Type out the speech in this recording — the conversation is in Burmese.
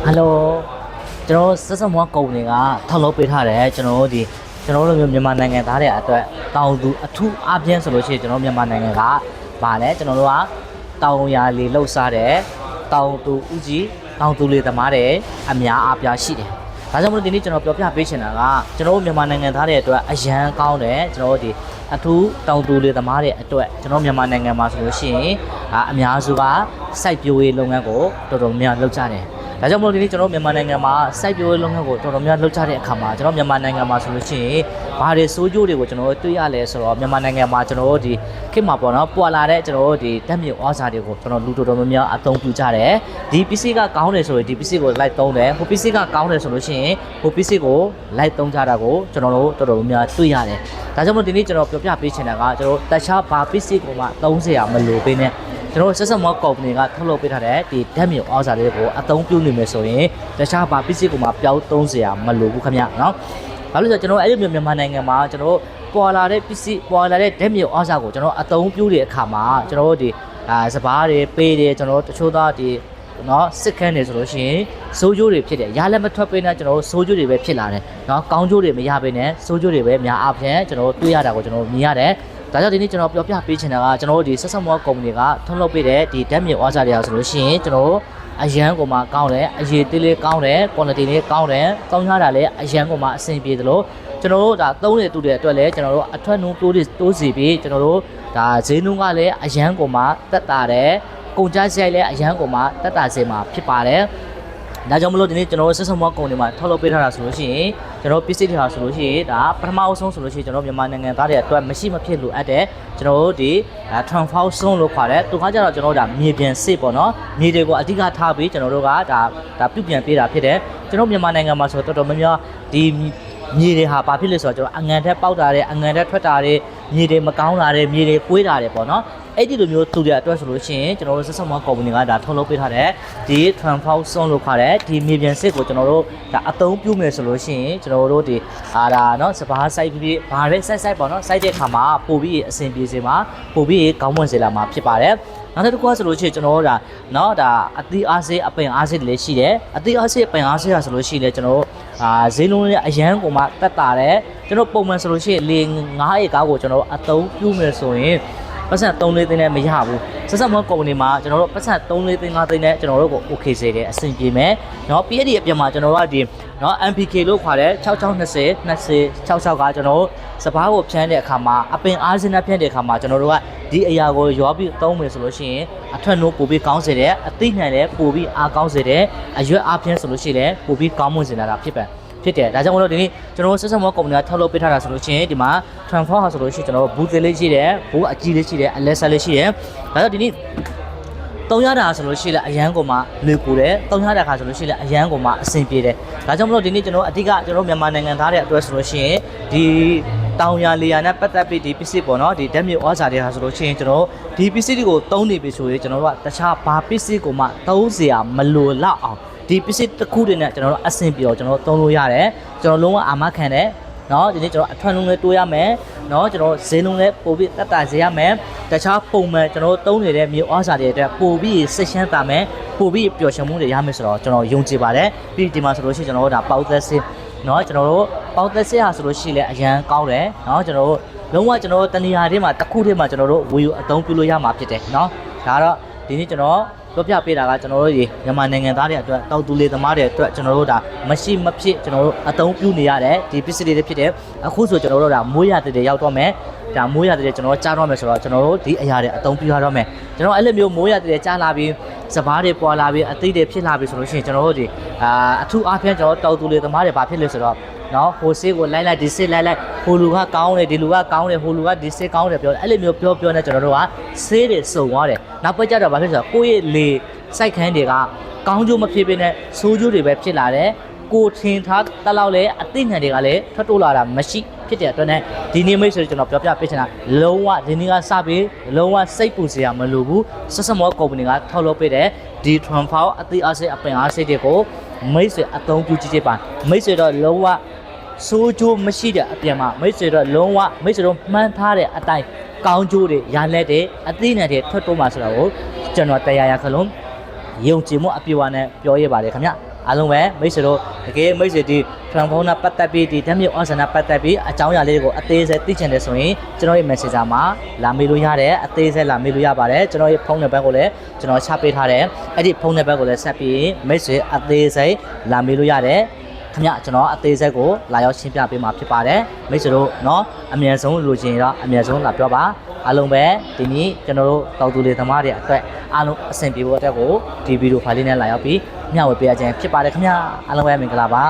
ဟယ်လိုကျွန်တော်ဆက်ဆက်မွားကုမ္ပဏီကထောက်လုပ်ပေးထားတယ်ကျွန်တော်တို့ဒီကျွန်တော်တို့လိုမျိုးမြန်မာနိုင်ငံသားတွေအတွက်တောင်သူအထူးအပြင်းဆိုလို့ရှိရင်ကျွန်တော်မြန်မာနိုင်ငံကဗာလဲကျွန်တော်တို့ကတောင်ယာလီလှုပ်ရှားတယ်တောင်သူဥကြီးတောင်သူလေသမားတွေအများအပြားရှိတယ်ဒါကြောင့်မလို့ဒီနေ့ကျွန်တော်ပြောပြပေးချင်တာကကျွန်တော်တို့မြန်မာနိုင်ငံသားတွေအတွက်အရန်ကောင်းတယ်ကျွန်တော်တို့ဒီအထူးတောင်သူလေသမားတွေအတွက်ကျွန်တော်မြန်မာနိုင်ငံမှာဆိုလို့ရှိရင်အာအများစုကစိုက်ပျိုးရေးလုပ်ငန်းကိုတော်တော်များများလုပ်ကြတယ် ဒါကြောင့်မလို့ဒီနေ့ကျွန်တော်မြန်မာနိုင်ငံမှာစိုက်ပျိုးရေးလုပ်ငန်းကိုတော်တော်များလှုပ်ခြားတဲ့အခါမှာကျွန်တော်မြန်မာနိုင်ငံမှာဆိုလို့ရှိရင်ဘာတွေစိုးကျိုးတွေကိုကျွန်တော်တွေ့ရလဲဆိုတော့မြန်မာနိုင်ငံမှာကျွန်တော်ဒီခေတ်မှာပေါ့နော်ပွာလာတဲ့ကျွန်တော်ဒီတက်မြေဩဇာတွေကိုကျွန်တော်လူတော်တော်များများအသုံးပြုကြတယ်ဒီပစ္စည်းကကောင်းတယ်ဆိုရင်ဒီပစ္စည်းကိုလိုက်သုံးတယ်ဟိုပစ္စည်းကကောင်းတယ်ဆိုလို့ရှိရင်ဟိုပစ္စည်းကိုလိုက်သုံးကြတာကိုကျွန်တော်တို့တော်တော်များများတွေ့ရတယ်ဒါကြောင့်မလို့ဒီနေ့ကျွန်တော်ပြောပြပေးချင်တာကကျွန်တော်တခြားဘာပစ္စည်းကိုမှသုံးစရာမလိုဘဲနဲ့ ကျွန်တော်ဆက်ဆက်မောကုမ္ပဏီကထုတ်လုပ်ပေးထားတဲ့ဒီဓာတ်မြေဩဇာလေးကိုအသုံးပြုနေမယ်ဆိုရင်တခြားဘာပစ္စည်းကိုမှပျောက်သုံးစရာမလိုဘူးခင်ဗျနော်ဘာလို့လဲဆိုတော့ကျွန်တော်အဲ့ဒီမျိုးမြန်မာနိုင်ငံမှာကျွန်တော်ပေါ်လာတဲ့ပစ္စည်းပေါ်လာတဲ့ဓာတ်မြေဩဇာကိုကျွန်တော်အသုံးပြုတဲ့အခါမှာကျွန်တော်တို့ဒီအာစပားတွေပေးတယ်ကျွန်တော်တို့တချို့သားဒီနော်စစ်ခန်းနေဆိုလို့ရှိရင်စိုးကျိုးတွေဖြစ်တယ်ရလည်းမထွက်ပေးနဲ့ကျွန်တော်တို့စိုးကျိုးတွေပဲဖြစ်လာတယ်နော်ကောင်းကျိုးတွေမရပေးနဲ့စိုးကျိုးတွေပဲများအပြင်ကျွန်တော်တို့တွေ့ရတာကိုကျွန်တော်မြင်ရတယ် ဒါကြောင့်ဒီနေ့ကျွန်တော်ပြောပြပေးချင်တာကကျွန်တော်တို့ဒီဆက်ဆက်မောကုမ္ပဏီကထုတ်လုပ်ပေးတဲ့ဒီဓာတ်မြေဩဇာတွေအားဆိုလို့ရှိရင်ကျွန်တော်တို့အရန်ကိုမှကောင်းတယ်အရေးသေးလေးကောင်းတယ် quality လေးကောင်းတယ်ကောင်းရတာလည်းအရန်ကိုမှအဆင်ပြေသလိုကျွန်တော်တို့ဒါသုံးနေတူတဲ့အတွက်လည်းကျွန်တော်တို့အထွက်နှုန်းတိုးတိုးစီပြီးကျွန်တော်တို့ဒါဈေးနှုန်းကလည်းအရန်ကိုမှတက်တာတယ်ကုန်ကြစရိုက်လည်းအရန်ကိုမှတက်တာစေမှာဖြစ်ပါတယ် ဒါကြောင့်မလို့ဒီနေ့ကျွန်တော်တို့ဆက်ဆံမောကုံတွေမှာထောက်လုပ်ပေးထားတာဆိုလို့ရှိရင်ကျွန်တော်ပစ္စည်းတွေဟာဆိုလို့ရှိရင်ဒါပထမအဆုံးဆိုလို့ရှိရင်ကျွန်တော်မြန်မာနိုင်ငံသားတွေအတွက်မရှိမဖြစ်လိုအပ်တဲ့ကျွန်တော်တို့ဒီ transfer zone လို့ခေါ်တဲ့သူကကြတော့ကျွန်တော်တို့ဒါမြေပြင်စစ်ပေါ့နော်မြေတွေကိုအဓိကထားပြီးကျွန်တော်တို့ကဒါဒါပြုပြင်ပေးတာဖြစ်တယ်ကျွန်တော်မြန်မာနိုင်ငံမှာဆိုတော့တော်တော်များများဒီမြေတွေဟာဘာဖြစ်လဲဆိုတော့ကျွန်တော်အငံထက်ပေါက်တာတွေအငံထက်ထွက်တာတွေမြေတွေမကောင်းတာတွေမြေတွေကွေးတာတွေပေါ့နော် အဲ့ဒီလိုမျိုးသူတွေအတွက်ဆိုလို့ရှိရင်ကျွန်တော်တို့ဆက်ဆက်မကုမ္ပဏီကဒါထုတ်လုပ်ပေးထားတဲ့ဒီ transfer zone လို့ခေါ်တဲ့ဒီမြေပြင်စစ်ကိုကျွန်တော်တို့ဒါအသုံးပြုမယ်ဆိုလို့ရှိရင်ကျွန်တော်တို့ဒီအာဒါเนาะစပါး site ပြီးပြီးဘာပဲ site site ပေါ့เนาะ site တဲ့ခါမှာပို့ပြီးအဆင်ပြေစေမှာပို့ပြီးကောင်းမွန်စေလာမှာဖြစ်ပါတယ်နောက်တစ်ခုကဆိုလို့ရှိရင်ကျွန်တော်တို့ဒါเนาะဒါအသီးအားစေးအပင်အားစေးတွေလည်းရှိတယ်အသီးအားစေးအပင်အားစေးရဆိုလို့ရှိရင်လည်းကျွန်တော်တို့အာဈေးလုံးရဲ့အရန်ကိုမှတက်တာတယ်ကျွန်တော်ပုံမှန်ဆိုလို့ရှိရင်လေ9ဧကကိုကျွန်တော်အသုံးပြုမယ်ဆိုရင် ပတ်စံ3လေးသိန်းနဲ့မရဘူးဆက်ဆက်မောကုမ္ပဏီမှာကျွန်တော်တို့ပတ်စံ3လေးသိန်း5သိန်းနဲ့ကျွန်တော်တို့ကို okay စေတယ်အဆင်ပြေမယ်เนาะပြီးရတဲ့အပြင်မှာကျွန်တော်တို့ကဒီเนาะ MPK လို့ခေါ်တဲ့6620 20 66ကကျွန်တော်တို့စပားကိုဖြန်းတဲ့အခါမှာအပင်အားစင်းနဲ့ဖြန်းတဲ့အခါမှာကျွန်တော်တို့ကဒီအရာကိုရောပြီးသုံးမယ်ဆိုလို့ရှိရင်အထွက်နှိုးပိုပြီးကောင်းစေတယ်အသိဉာဏ်လည်းပိုပြီးအားကောင်းစေတယ်အရွက်အားဖြင့်ဆိုလို့ရှိရင်လည်းပိုပြီးကောင်းမွန်စေတာဖြစ်ပါတယ် ဖြစ်တယ်ဒါကြောင့်မလို့ဒီနေ့ကျွန်တော်တို့ဆက်ဆက်မောကုမ္ပဏီကထုတ်လုပ်ပေးထားတာဆိုလို့ရှိရင်ဒီမှာ transfer ဟာဆိုလို့ရှိရင်ကျွန်တော်တို့ဘူးသေးလေးရှိတယ်ဘူးအကြီးလေးရှိတယ်အလက်ဆက်လေးရှိတယ်ဒါကြောင့်ဒီနေ့တုံးရတာဆိုလို့ရှိရင်အရန်ကိုမှလေကိုတယ်တုံးရတာခါဆိုလို့ရှိရင်အရန်ကိုမှအဆင်ပြေတယ်ဒါကြောင့်မလို့ဒီနေ့ကျွန်တော်အဓိကကျွန်တော်မြန်မာနိုင်ငံသားတွေအတွက်ဆိုလို့ရှိရင်ဒီတောင်ရလေယာနဲ့ပတ်သက်ပြီးဒီပစ္စည်းပေါ့နော်ဒီဓာတ်မြေဩဇာတွေဟာဆိုလို့ရှိရင်ကျွန်တော်ဒီပစ္စည်းတွေကိုသုံးနေပြီဆိုရင်ကျွန်တော်တို့ကတခြားဘာပစ္စည်းကိုမှသုံးစရာမလိုလောက်အောင် ဒီပစ္စည်းတစ်ခုတည်းနဲ့ကျွန်တော်တို့အဆင်ပြေတော့ကျွန်တော်တို့သုံးလို့ရတယ်ကျွန်တော်လုံးဝအာမခံတယ်နော်ဒီနေ့ကျွန်တော်အထွန်းလုံးလေးတိုးရမယ်နော်ကျွန်တော်ဈေးလုံးလေးပို့ပြီးတက်တာဈေးရမယ်တခြားပုံမှန်ကျွန်တော်သုံးနေတဲ့မြေဩဇာတွေအတွက်ပို့ပြီးဆက်ရှမ်းတာမယ်ပို့ပြီးပျော်ရွှင်မှုတွေရမယ်ဆိုတော့ကျွန်တော်ယုံကြည်ပါတယ်ပြီးဒီမှာဆိုလို့ရှိရင်ကျွန်တော်တို့ဒါပေါက်သက်စစ်နော်ကျွန်တော်တို့ပေါက်သက်စစ်ဟာဆိုလို့ရှိရင်လည်းအရန်ကောင်းတယ်နော်ကျွန်တော်တို့လုံးဝကျွန်တော်တို့တနေရာတွေမှာတစ်ခုတည်းမှာကျွန်တော်တို့ဝီယူအသုံးပြုလို့ရမှာဖြစ်တယ်နော်ဒါတော့ဒီနေ့ကျွန်တော် ပြောပြပေးတာကကျွန်တော်တို့ဒီမြန်မာနိုင်ငံသားတွေအတွက်တောက်တူလေးသမားတွေအတွက်ကျွန်တော်တို့ဒါမရှိမဖြစ်ကျွန်တော်တို့အသုံးပြုနေရတဲ့ဒီပစ္စည်းတွေဖြစ်တဲ့အခုဆိုကျွန်တော်တို့ဒါမိုးရတဲ့တွေရောက်တော့မယ်ဒါမိုးရတဲ့တွေကျွန်တော်တို့ကြားတော့မယ်ဆိုတော့ကျွန်တော်တို့ဒီအရာတွေအသုံးပြုရတော့မယ်ကျွန်တော်အဲ့လိုမျိုးမိုးရတဲ့တွေကြားလာပြီးစပားတွေပေါ်လာပြီးအသိတွေဖြစ်လာပြီးဆိုလို့ရှိရင်ကျွန်တော်တို့ဒီအာအထူးအားဖြင့်ကျွန်တော်တို့တောက်တူလေးသမားတွေဘာဖြစ်လဲဆိုတော့ နော်ဟိုဆေးကိုလိုက်လိုက်ဒီဆေးလိုက်လိုက်ဟိုလူကကောင်းတယ်ဒီလူကကောင်းတယ်ဟိုလူကဒီဆေးကောင်းတယ်ပြောတယ်အဲ့လိုမျိုးပြောပြောနေကျွန်တော်တို့ကဆေးတွေစုံသွားတယ်နောက်ပတ်ကြတော့ဘာဖြစ်လဲဆိုတော့ကိုယ့်ရဲ့လေစိုက်ခန်းတွေကကောင်းကျိုးမဖြစ်ဘဲနဲ့ဆိုးကျိုးတွေပဲဖြစ်လာတယ်ကိုထင်ထားတလောက်လဲအသိဉာဏ်တွေကလည်းထွက်တိုးလာတာမရှိဖြစ်တဲ့အတွက်နဲ့ဒီနေ့မိတ်ဆွေကျွန်တော်ပြောပြပေးချင်တာလုံးဝဒီနေ့ကစပြီးလုံးဝစိတ်ပူစရာမလိုဘူးဆက်စမောကုမ္ပဏီကထောက်လုပ်ပေးတဲ့ဒီ transfer အသိအားစိတ်အပင်အားစိတ်တွေကိုမိတ်ဆွေအသုံးပြုကြည့်ကြပါမိတ်ဆွေတော့လုံးဝ စိုးကျိုးမရှိတဲ့အပြင်မှာမိတ်ဆွေတို့လုံးဝမိတ်ဆွေတို့မှန်းထားတဲ့အတိုင်းကောင်းကျိုးတွေရလက်တွေအသိဉာဏ်တွေထွက်တိုးမှာဆိုတာကိုကျွန်တော်တရားရခလုံးယုံကြည်မှုအပြည့်အဝနဲ့ပြောရပါတယ်ခင်ဗျအားလုံးပဲမိတ်ဆွေတို့တကယ်မိတ်ဆွေဒီဖလန်ဖုန်းနဲ့ပတ်သက်ပြီးဒီဓာတ်မြေဩဇာနဲ့ပတ်သက်ပြီးအကြောင်းအရာလေးတွေကိုအသေးစိတ်သိချင်တယ်ဆိုရင်ကျွန်တော်ရဲ့ Messenger မှာလာမေးလို့ရတယ်အသေးစိတ်လာမေးလို့ရပါတယ်ကျွန်တော်ရဲ့ဖုန်းနံပါတ်ကိုလည်းကျွန်တော်ချပေးထားတယ်အဲ့ဒီဖုန်းနံပါတ်ကိုလည်းဆက်ပြီးမိတ်ဆွေအသေးစိတ်လာမေးလို့ရတယ် ခင်ဗျကျွန်တော်အသေးစိတ်ကိုလာရောက်ရှင်းပြပေးမှာဖြစ်ပါတယ်မိတ်ဆွေတို့เนาะအမြန်ဆုံးလိုချင်တော့အမြန်ဆုံးလာပြောပါအားလုံးပဲဒီနေ့ကျွန်တော်တို့တောက်သူလေးသမားတွေအတွက်အားလုံးအဆင်ပြေဖို့အတွက်ကိုဒီဗီဒီယိုဖိုင်လေးနဲ့လာရောက်ပြီးမျှဝေပေးရခြင်းဖြစ်ပါတယ်ခင်ဗျအားလုံးပဲမင်္ဂလာပါ